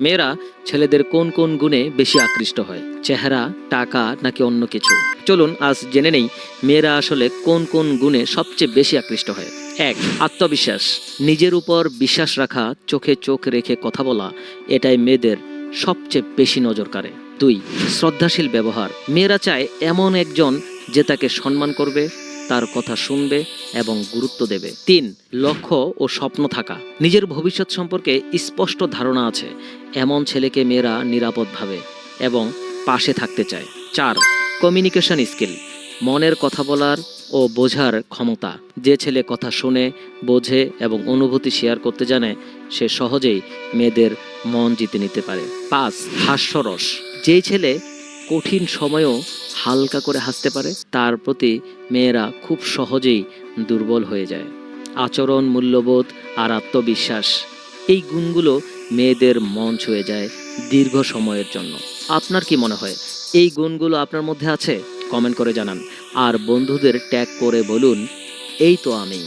মেয়েরা ছেলেদের কোন কোন গুণে বেশি আকৃষ্ট হয়? চেহারা, টাকা নাকি অন্য কিছু? চলুন আজ জেনে নেই মেয়েরা আসলে কোন কোন গুণে সবচেয়ে বেশি আকৃষ্ট হয়। এক, আত্মবিশ্বাস। নিজের উপর বিশ্বাস রাখা, চোখে চোখ রেখে কথা বলা, এটাই মেয়েদের সবচেয়ে বেশি নজর কাড়ে। দুই, শ্রদ্ধাশীল ব্যবহার। মেয়েরা চায় এমন একজন যে তাকে সম্মান করবে তার কথা শুনবে এবং গুরুত্ব দেবে। তিন, লক্ষ্য ও স্বপ্ন থাকা। নিজের ভবিষ্যৎ সম্পর্কে স্পষ্ট ধারণা আছে। এমন ছেলেকে মেয়েরা নিরাপদ ভাবে এবং পাশে থাকতে চায়। চার কমিউনিকেশন স্কিল মনের কথা বলার ও বোঝার ক্ষমতা। যে ছেলে কথা শুনে, বোঝে এবং অনুভূতি শেয়ার করতে জানে, সে সহজেই মেয়েদের মন জিতে নিতে পারে। পাঁচ, হাস্যরস। যেই ছেলে কঠিন সময়েও হালকা করে হাসতে পারে। তার প্রতি মেয়েরা খুব সহজেই দুর্বল হয়ে যায়। আচরণ, মূল্যবোধ আর আত্মবিশ্বাস, এই গুণগুলো মেয়েদের মন ছুঁয়ে যায় দীর্ঘ সময়ের জন্য। আপনার কি মনে হয়, এই গুণগুলো আপনার মধ্যে আছে? কমেন্ট করে জানান। আর বন্ধুদের ট্যাগ করে বলুন, এই তো আমি।